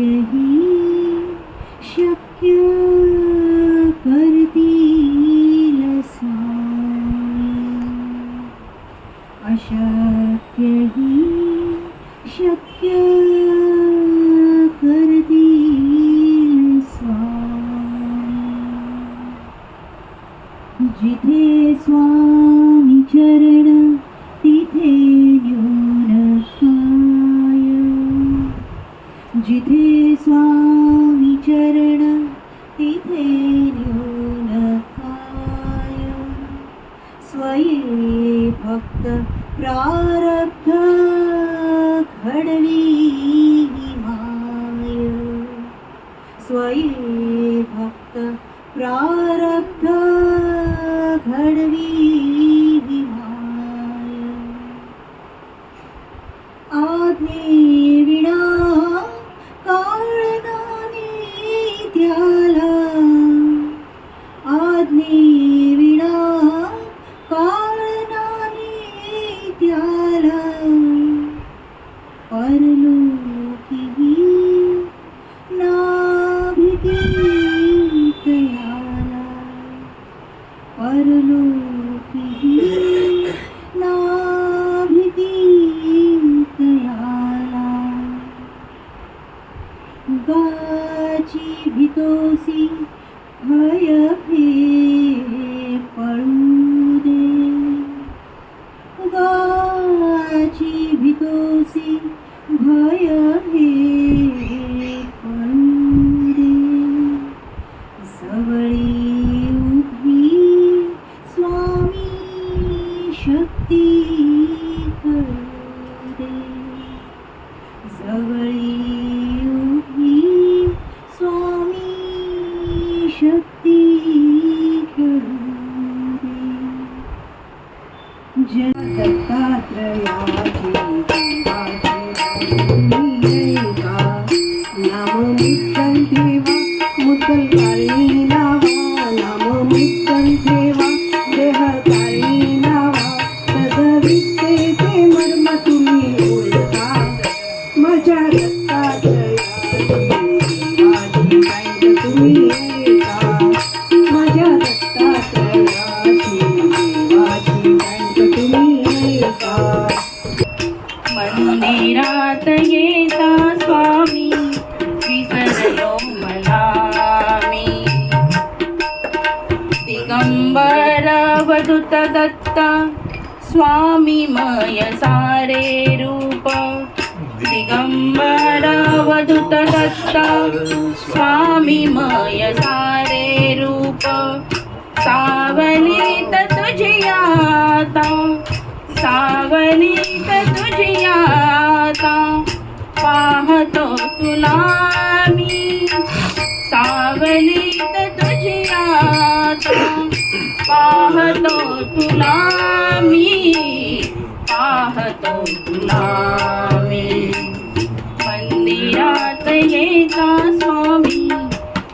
Yeah. ीन्यूनकायं स्वये भक्त प्रारब्ध घडवी माय स्वये भक्त प्रारब्ध घडवी दिगंबर अवधूत स्वामी मय सारे रूप. सावलीत तुझी आता सावलीत तुझी पाहतो तुला मी सावलीत तुझी आता पाहतो तुला मी पाहतो तुला मी. विराट येता स्वामी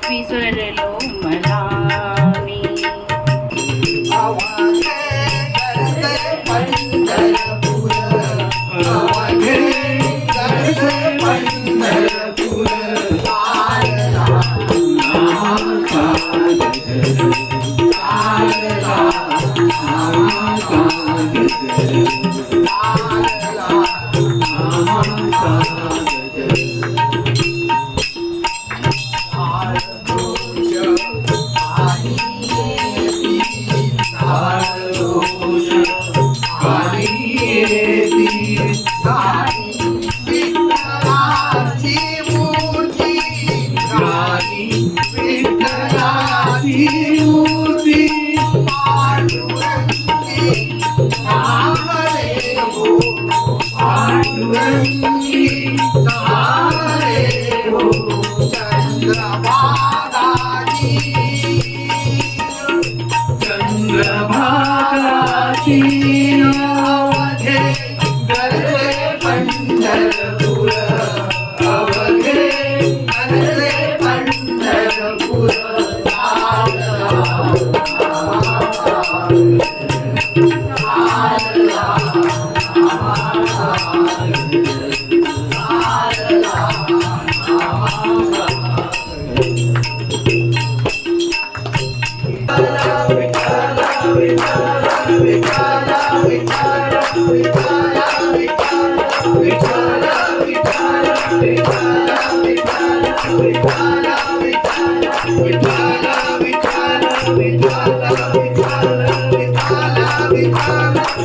विसरलो मला। Hallelujah.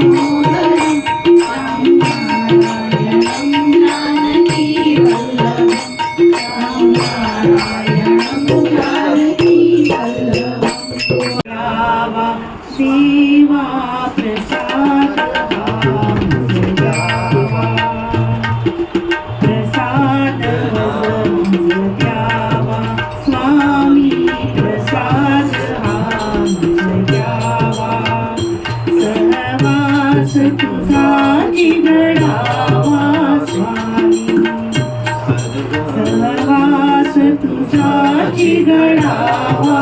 Thank. तुझा जिगडावा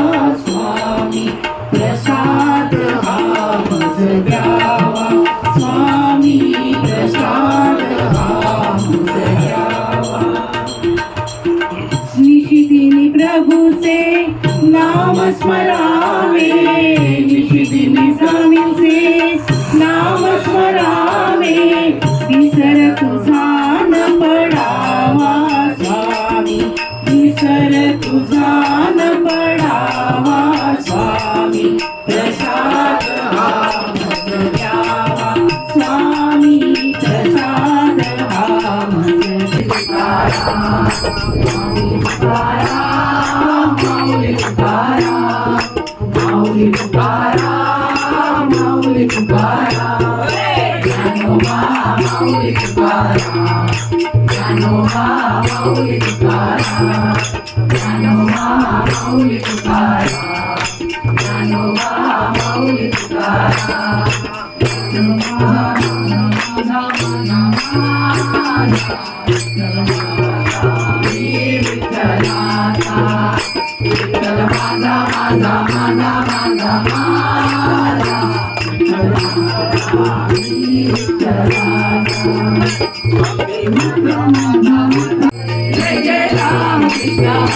Namo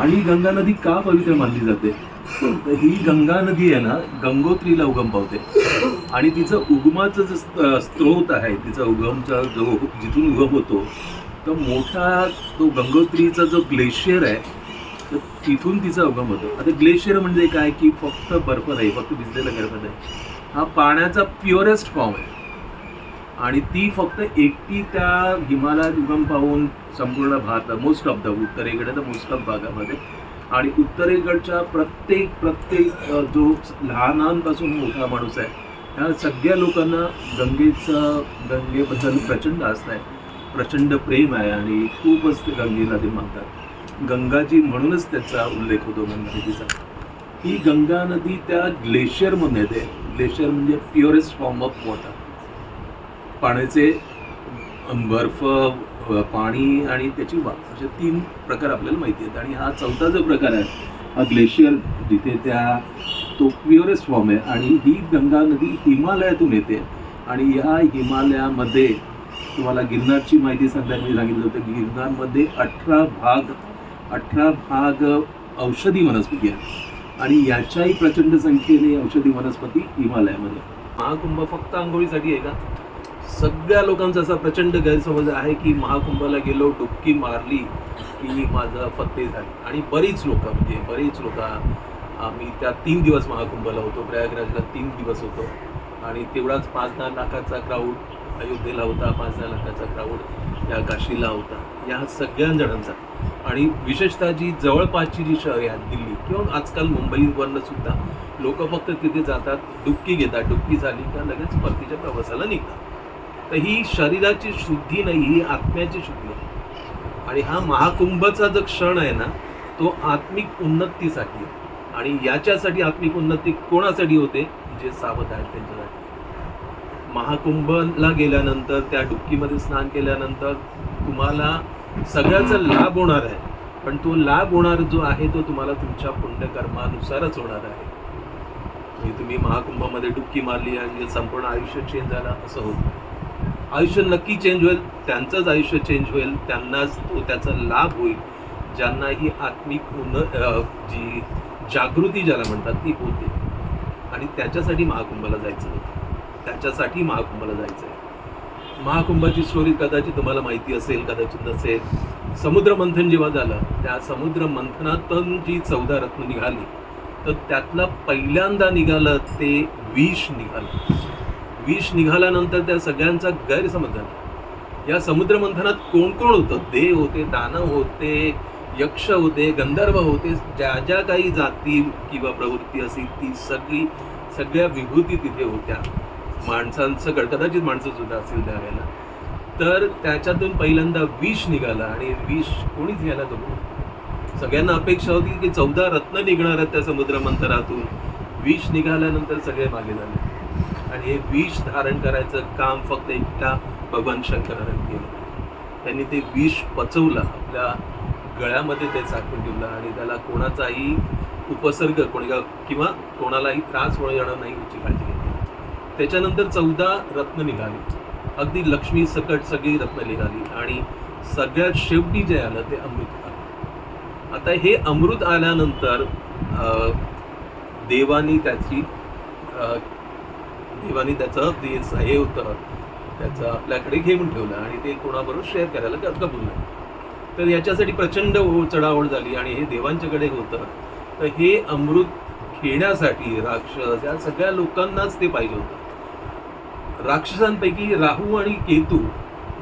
आणि ही गंगा नदी का पवित्र मानली जाते? तर ही गंगा नदी आहे ना गंगोत्रीला उगम पावते आणि तिचं उगमाचं जे स्त्रोत आहे तिचा उगमचा जो जिथून उगम होतो तो मोठा तो गंगोत्रीचा जो ग्लेशियर आहे तर तिथून तिचा उगम होतो. आता ग्लेशियर म्हणजे काय? की फक्त बर्फ नाही फक्त भिजलेला बर्फ नाही. हा पाण्याचा प्युरेस्ट फॉर्म आहे. आणि ती फक्त एकटी त्या हिमालयात उगम पाहून संपूर्ण भारत मोस्ट ऑफ द उत्तरेकडे तर मोस्ट ऑफ भागामध्ये. आणि उत्तरेकडच्या प्रत्येक प्रत्येक जो लहानांपासून मोठा माणूस आहे ह्या सगळ्या लोकांना गंगेचं गंगेबद्दल प्रचंड आस्था आहे. प्रचंड प्रेम आहे आणि खूपच ते गंगेला ते मानतात. गंगाजी म्हणूनच त्याचा उल्लेख होतो गंगा नदीचा ही गंगा नदी त्या ग्लेशियरमधून येते ग्लेशियर म्हणजे प्युअरेस्ट फॉर्म ऑफ वॉटर पाण्याचे बर्फ पाणी आणि त्याची वाफ असे तीन प्रकार आपल्याला माहिती आहेत. आणि हा चौथा जो प्रकार आहे हा ग्लेशियर जिथे त्या तो प्युअरेस्ट फॉर्म आहे आणि ही गंगा नदी हिमालयातून येते. आणि ह्या हिमालयामध्ये तुम्हाला गिरनारची माहिती सांगताना मी सांगितलं होतं की गिरनारमध्ये अठरा भाग अठरा भाग औषधी वनस्पती आहेत. आणि याच्याही प्रचंड संख्येने औषधी वनस्पती हिमालयामध्ये महाकुंभ फक्त आंघोळीसाठी आहे का? सगळ्या लोकांचा असा प्रचंड गैरसमज आहे की महाकुंभाला गेलो डुबकी मारली की माझं फत्ते झाली. आणि बरीच लोक म्हणजे बरीच लोक आम्ही त्या तीन दिवस महाकुंभाला होतो प्रयागराजला तीन दिवस होतो. आणि तेवढाच पाच दहा लाखाचा क्राऊड अयोध्येला होता पाच दहा लाखाचा क्राऊड या काशीला होता. या सगळ्या जणांचा आणि विशेषतः जी जवळपासची जी शहरे आहेत दिल्ली किंवा आजकाल मुंबईवरनं सुद्धा लोक फक्त तिथे जातात डुबकी घेतात. डुबकी झाली का लगेच परतीच्या प्रवासाला निघतात. तर ही शरीराची शुद्धी नाही ही आत्म्याची शुद्धी आहे. आणि हा महाकुंभचा जो क्षण आहे ना तो आत्मिक उन्नतीसाठी आहे. आणि याच्यासाठी आत्मिक उन्नती कोणासाठी होते? जे सावध आहेत त्यांच्यासाठी. महाकुंभला गेल्यानंतर त्या डुबकीमध्ये स्नान केल्यानंतर तुम्हाला सगळ्याचा लाभ होणार आहे. पण तो लाभ होणार जो आहे तो तुम्हाला तुमच्या पुण्यकर्मानुसारच होणार आहे. म्हणजे तुम्ही महाकुंभामध्ये डुबकी मारली आणि संपूर्ण आयुष्य चेंज झाला असं होत नाही. आयुष्य नक्की चेंज होईल त्यांचंच आयुष्य चेंज होईल त्यांनाच तो त्याचा लाभ होईल. ज्यांना ही आत्मिक उन जी जागृती ज्याला म्हणतात ती होते. आणि त्याच्यासाठी महाकुंभाला जायचं होतं. त्याच्यासाठी महाकुंभाला जायचं आहे महाकुंभाची स्टोरी कदाचित तुम्हाला माहिती असेल कदाचित नसेल. समुद्र मंथन जेव्हा झालं त्या समुद्र मंथनातून जी चौदा रत्न निघाली तर त्यातलं पहिल्यांदा निघालं ते विष निघालं. विष निघाल्यानंतर त्या सगळ्यांचा गैरसमज झाला. या समुद्र मंथनात कोण कोण होतं? देव होते दानव होते यक्ष होते गंधर्व होते ज्या ज्या काही जाती किंवा प्रवृत्ती असेल ती सगळी सगळ्या विभूती तिथे होत्या. माणसांचं कदाचित माणसं सुद्धा असेल त्यावेळेला तर त्याच्यातून पहिल्यांदा विष निघाला आणि विष कोणीच घ्यायला जमू सगळ्यांना अपेक्षा होती की चौदा रत्न निघणार आहेत त्या समुद्र मंथरातून विष निघाल्यानंतर सगळे मागे झाले. आणि हे विष धारण करायचं काम फक्त एकटा भगवान शंकरानं केलं त्यांनी ते विष पचवलं आपल्या गळ्यामध्ये ते साठवून ठेवलं आणि त्याला कोणाचाही उपसर्ग कोणी किंवा कोणालाही त्रास होणं येणार नाही याची काळजी घेतली. त्याच्यानंतर चौदा रत्न निघाली. अगदी लक्ष्मी सकट सगळी रत्न निघाली आणि सगळ्यात शेवटी जे आलं ते अमृत आलं. आता हे अमृत आल्यानंतर देवानी त्याची देवानी त्याचं ते हे होतं. त्याचं आपल्याकडे घेऊन ठेवलं आणि ते कोणाबरोबर शेअर करायला त्यात कबूल नाही. तर याच्यासाठी प्रचंड चढावड झाली आणि हे देवांच्याकडे होतं. तर हे अमृत घेण्यासाठी राक्षस या सगळ्या लोकांनाच ते पाहिजे होतं. राक्षसांपैकी राहू आणि केतू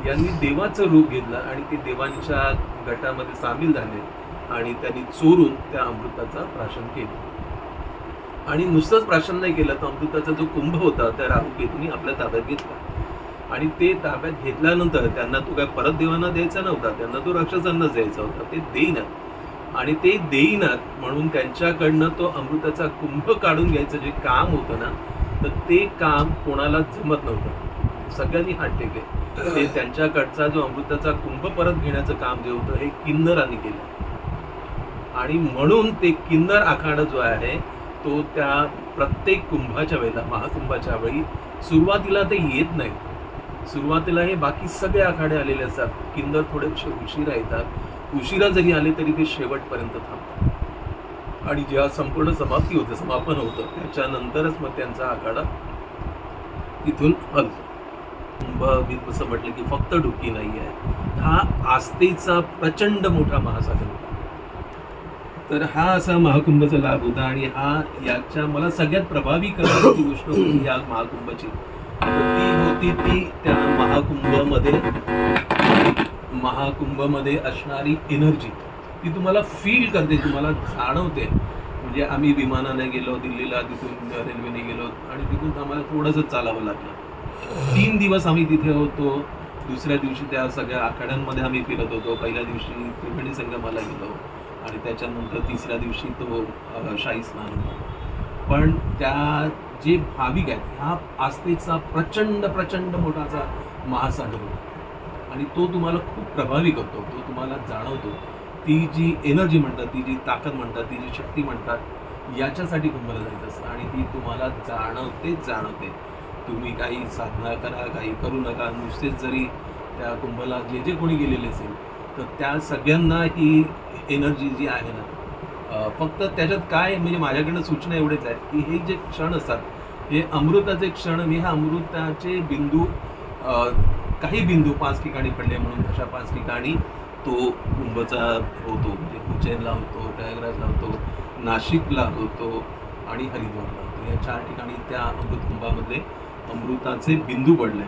यांनी देवाचं रूप घेतलं आणि ते देवांच्या गटामध्ये सामील झाले आणि त्यांनी चोरून त्या अमृताचा प्राशन केलं. आणि नुसतंच प्राशन नाही केलं तर अमृताचा जो कुंभ होता त्या राहुकेतून आपल्या ताब्यात घेतला. आणि ते ताब्यात घेतल्यानंतर त्यांना तो काय परत देवांना द्यायचा नव्हता त्यांना तो राक्षसांनाच द्यायचा होता ते देईनात आणि ते देईनात म्हणून त्यांच्याकडनं तो अमृताचा कुंभ काढून घ्यायचं जे काम होतं ना तर ते काम कोणाला जमत नव्हतं. सगळ्यांनी हात टेकले. ते त्यांच्याकडचा जो अमृताचा कुंभ परत घेण्याचं काम जे होतं हे किन्नरांनी केलं. आणि म्हणून ते किन्नर आखाडा जो आहे तो त्या प्रत्येक कुंभाच्या वेळेला महाकुंभाच्या वेळी सुरुवातीला ते येत नाही. सुरुवातीला हे बाकी सगळे आखाडे आलेले असतात. किंदर थोडेसे उशिरा येतात. उशिरा जरी आले तरी ते शेवटपर्यंत थांबतात. आणि जेव्हा संपूर्ण समाप्ती होते समापन होतं त्याच्यानंतरच मग त्यांचा आखाडा तिथून हलतो कुंभ मी असं म्हटलं की फक्त डुकी नाही आहे हा आस्थेचा प्रचंड मोठा महासागर होता. तर हा असा महाकुंभचा लाभ होता आणि हा याच्या मला सगळ्यात प्रभावी करणारी गोष्ट होती या महाकुंभाची. ती होती ती त्या महाकुंभमध्ये महाकुंभमध्ये असणारी एनर्जी ती तुम्हाला फील करते तुम्हाला जाणवते. म्हणजे आम्ही विमानाने गेलो दिल्लीला तिथून रेल्वेने गेलो आणि तिथून आम्हाला थोडंसं चालावं लागलं. तीन दिवस आम्ही तिथे होतो. दुसऱ्या दिवशी त्या सगळ्या आखाड्यांमध्ये आम्ही फिरत होतो. पहिल्या दिवशी त्रिवेणी संगमाला गेलो. आणि त्याच्यानंतर तिसऱ्या दिवशी तो शाही स्नान पण त्या जे भाविक आहेत ह्या आस्थेचा प्रचंड प्रचंड मोठाचा महासागर होता. आणि तो तुम्हाला खूप प्रभावी करतो तो तुम्हाला जाणवतो. ती जी एनर्जी म्हणतात ती जी ताकद म्हणतात ती जी शक्ती म्हणतात याच्यासाठी कुंभला जायचं असतं. आणि ती तुम्हाला जाणवतेच जाणवते. तुम्ही काही साधना करा काही करू नका. नुसतेच जरी त्या कुंभला जे जे कोणी गेलेले असेल तर त्या सगळ्यांना ही एनर्जी जी आहे ना फक्त त्याच्यात काय म्हणजे माझ्याकडनं सूचना एवढेच आहेत की हे जे क्षण असतात हे अमृताचे क्षण मी ह्या अमृताचे बिंदू काही बिंदू पाच ठिकाणी पडले म्हणून अशा पाच ठिकाणी तो कुंभचा होतो म्हणजे उज्जैनला होतो प्रयागराजला होतो नाशिकला होतो आणि हरिद्वारला होतो. या चार ठिकाणी त्या अमृत कुंभामध्ये अमृताचे बिंदू पडले.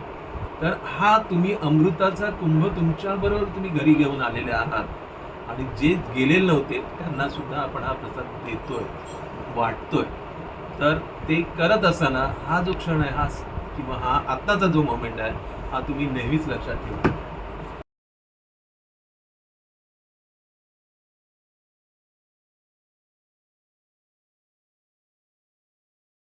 तर हा तुम्ही अमृताचा कुंभ तुमच्याबरोबर तुम्ही घरी घेऊन आलेले आहात. आणि जे गेलेले नव्हते त्यांना सुद्धा आपण हा प्रसाद देतोय वाटतोय. तर ते करत असताना हा जो क्षण आहे हा किंवा हा आत्ताचा जो मोमेंट आहे हा तुम्ही नेहमीच लक्षात ठेवा.